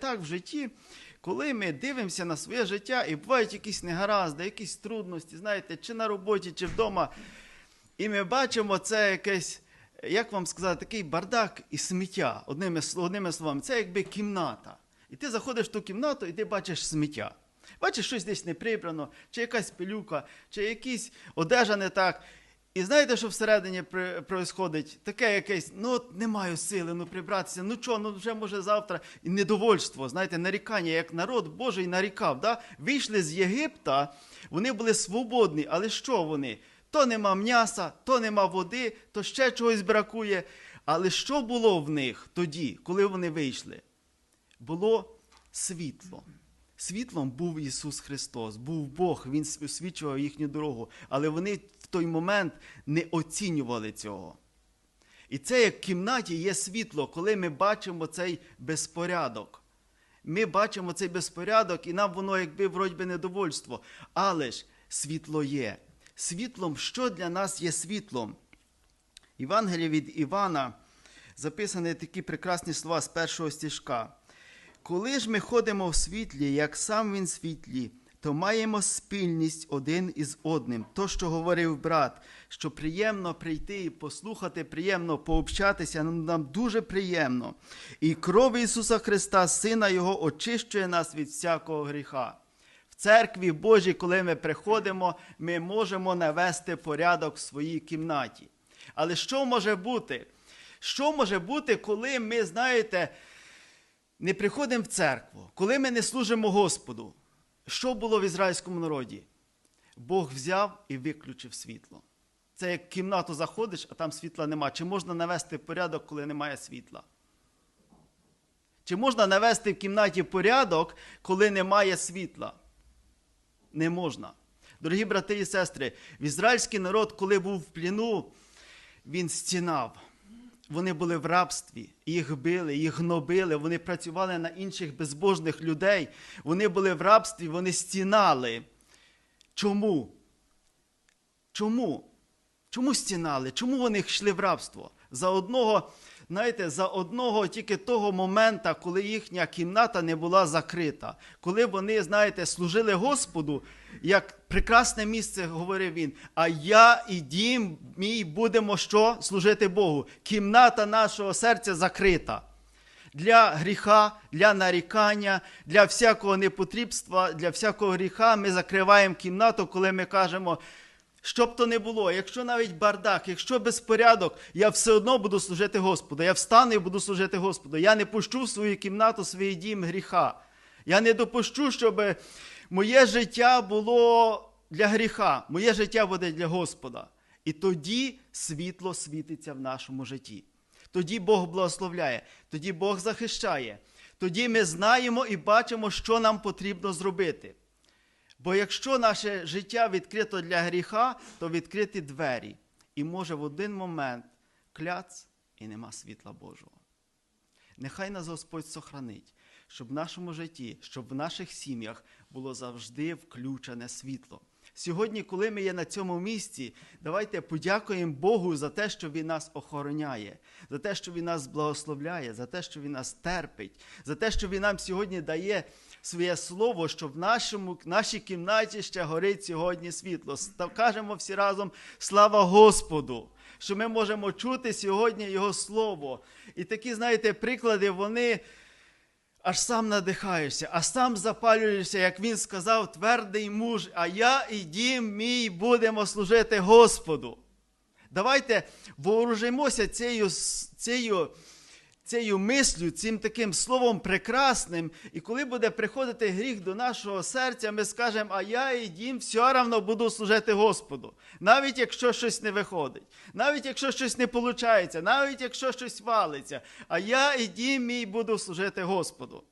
Так в житті, коли ми дивимося на своє життя і бувають якісь негаразди, якісь трудності, знаєте, чи на роботі, чи вдома, і ми бачимо це якесь, як вам сказати, такий бардак і сміття, одними, одними словами, це якби кімната. І ти заходиш в ту кімнату, і ти бачиш сміття. Бачиш, щось десь не прибрано, чи якась пилюка, чи якісь одежа не так. І знаєте, що всередині відбувається? Таке якесь, ну от не маю сили, ну прибратися, ну чого, ну вже може завтра. І недовольство, знаєте, нарікання, як народ Божий нарікав. Да? Вийшли з Єгипта, вони були свободні, але що вони? То нема м'яса, то нема води, то ще чогось бракує. Але що було в них тоді, коли вони вийшли? Було світло. Світлом був Ісус Христос, був Бог, Він освічував їхню дорогу, але вони той момент не оцінювали цього. І це як в кімнаті є світло, коли ми бачимо цей безпорядок. Ми бачимо цей безпорядок, і нам воно якби вроді би недовольство. Але ж світло є. Світлом, що для нас є світлом? Євангеліє від Івана записані такі прекрасні слова з першого стіжка. Коли ж ми ходимо в світлі, як сам він світлі, то маємо спільність один із одним. То, що говорив брат, що приємно прийти і послухати, приємно пообщатися, ну, нам дуже приємно. І кров Ісуса Христа, Сина Його, очищує нас від всякого гріха. В церкві Божій, коли ми приходимо, ми можемо навести порядок в своїй кімнаті. Але що може бути? Що може бути, коли ми, знаєте, не приходимо в церкву, коли ми не служимо Господу, що було в ізраїльському народі? Бог взяв і виключив світло. Це як в кімнату заходиш, а там світла нема. Чи можна навести порядок, коли немає світла? Чи можна навести в кімнаті порядок, коли немає світла? Не можна. Дорогі брати і сестри, в ізраїльський народ, коли був в пліну, він стінав. Вони були в рабстві, їх били, їх гнобили, вони працювали на інших безбожних людей. Вони були в рабстві, вони стінали. Чому? Чому? Чому стінали? Чому вони йшли в рабство? За одного, знаєте, за одного тільки того момента, коли їхня кімната не була закрита, коли вони, знаєте, служили Господу, як прекрасне місце, говорив він. А я і дім мій будемо що? Служити Богу. Кімната нашого серця закрита. Для гріха, для нарікання, для всякого непотрібства, для всякого гріха ми закриваємо кімнату, коли ми кажемо, що б то не було, якщо навіть бардак, якщо безпорядок, я все одно буду служити Господу. Я встану і буду служити Господу. Я не пущу в свою кімнату, свій дім гріха. Я не допущу, щоб моє життя було для гріха, моє життя буде для Господа. І тоді світло світиться в нашому житті. Тоді Бог благословляє, тоді Бог захищає. Тоді ми знаємо і бачимо, що нам потрібно зробити. Бо якщо наше життя відкрито для гріха, то відкриті двері. І може в один момент кляц і нема світла Божого. Нехай нас Господь сохранить, щоб в нашому житті, щоб в наших сім'ях було завжди включене світло. Сьогодні, коли ми є на цьому місці, давайте подякуємо Богу за те, що Він нас охороняє, за те, що Він нас благословляє, за те, що Він нас терпить, за те, що Він нам сьогодні дає своє слово, що в нашому, нашій кімнаті ще горить сьогодні світло. Кажемо всі разом слава Господу! Що ми можемо чути сьогодні Його Слово. І такі, знаєте, приклади, вони аж сам надихаєшся, а сам запалюєшся, як він сказав, твердий муж, а я і дім мій будемо служити Господу. Давайте вооружимося цією, цією, цією мислю, цим таким словом прекрасним. І коли буде приходити гріх до нашого серця, ми скажемо, а я і дім все равно буду служити Господу. Навіть якщо щось не виходить, навіть якщо щось не виходить, навіть якщо щось валиться, а я і дім мій буду служити Господу.